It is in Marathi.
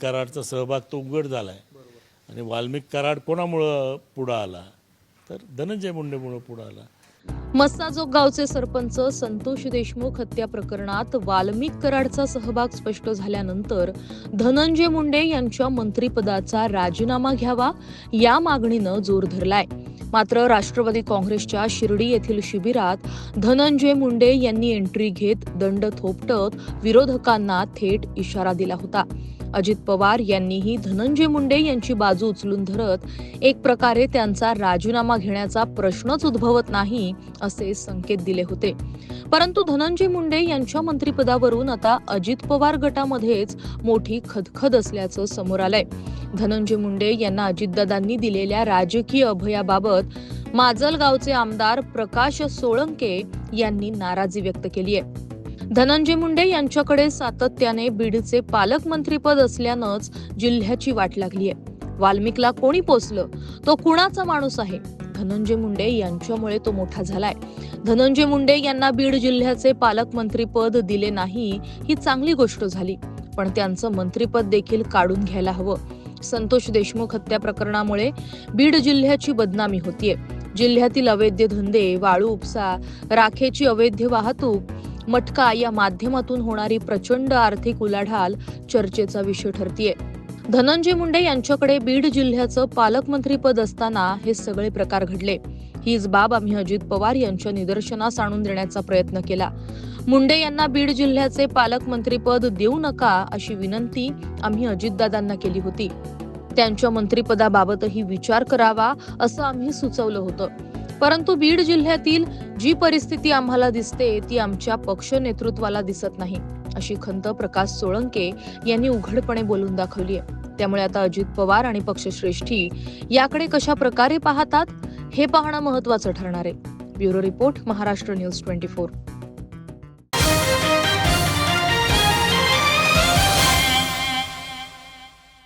कराडचा सहभाग तो उघड झाला आहे आणि वाल्मिक कराड कोणामुळं पुढं आला? तर धनंजय मुंडेमुळं पुढं आला. मस्ताजोग गावचे सरपंच संतोष देशमुख हत्या प्रकरणात वाल्मिक कराडचा सहभाग स्पष्ट झाल्यानंतर धनंजय मुंडे यांच्या मंत्रिपदाचा राजीनामा घ्यावा या मागणीनं जोर धरलाय. मात्र राष्ट्रवादी काँग्रेसच्या शिर्डी येथील शिबिरात धनंजय मुंडे यांनी एंट्री घेत दंड थोपटत विरोधकांना थेट इशारा दिला होता. अजित पवार यांनीही धनंजय मुंडे यांची बाजू उचलून धरत एक प्रकारे त्यांचा राजीनामा घेण्याचा प्रश्नच उद्भवत नाही असे संकेत दिले होते. परंतु धनंजय मुंडे यांच्या मंत्रिपदावरून आता अजित पवार गटामध्येच मोठी खदखद असल्याचं समोर आलंय. धनंजय मुंडे यांना अजितदादांनी दिलेल्या राजकीय अभयाबाबत माजलगावचे आमदार प्रकाश सोळंके यांनी नाराजी व्यक्त केली आहे. धनंजय मुंडे यांच्याकडे सातत्याने बीडचे पालकमंत्रीपद असल्यानंच जिल्ह्याची वाट लागली आहे. वाल्मिकला कोणी पोचलं तो कुणाचा माणूस आहे? धनंजय मुंडे यांच्यामुळे तो मोठा झालाय. धनंजय मुंडे यांना बीड जिल्ह्याचे पालकमंत्रीपद दिले नाही ही चांगली गोष्ट झाली. पण त्यांचं मंत्रीपद देखील काढून घ्यायला हवं. संतोष देशमुख हत्या प्रकरणामुळे बीड जिल्ह्याची बदनामी होतीये. जिल्ह्यातील अवैध धंदे वाळू उपसा राखेची अवैध वाहतूक मटका या माध्यमातून होणारी प्रचंड आर्थिक उलाढाल चर्चेचा विषय ठरतीये. धनंजय मुंडे यांच्याकडे बीड जिल्ह्याचं पालकमंत्रीपद असताना हे सगळे प्रकार घडले. हीच बाब आम्ही अजित पवार यांच्या निदर्शनास आणून देण्याचा प्रयत्न केला. मुंडे यांना बीड जिल्ह्याचे पालकमंत्रीपद देऊ नका अशी विनंती आम्ही अजितदादांना केली होती. त्यांच्या मंत्रिपदाबाबतही विचार करावा असं आम्ही सुचवलं होतं. परंतु बीड जिल्ह्यातील जी परिस्थिती आम्हाला दिसते ती आमच्या पक्ष नेतृत्वाला दिसत नाही अशी खंत प्रकाश सोळंके यांनी उघडपणे बोलून दाखवली आहे त्यामुळे आता अजित पवार आणि पक्षश्रेष्ठी याकडे कशा प्रकारे पाहतात? हे पाहणं महत्वाचं ठरणार आहे. Bureau report Maharashtra news twenty four.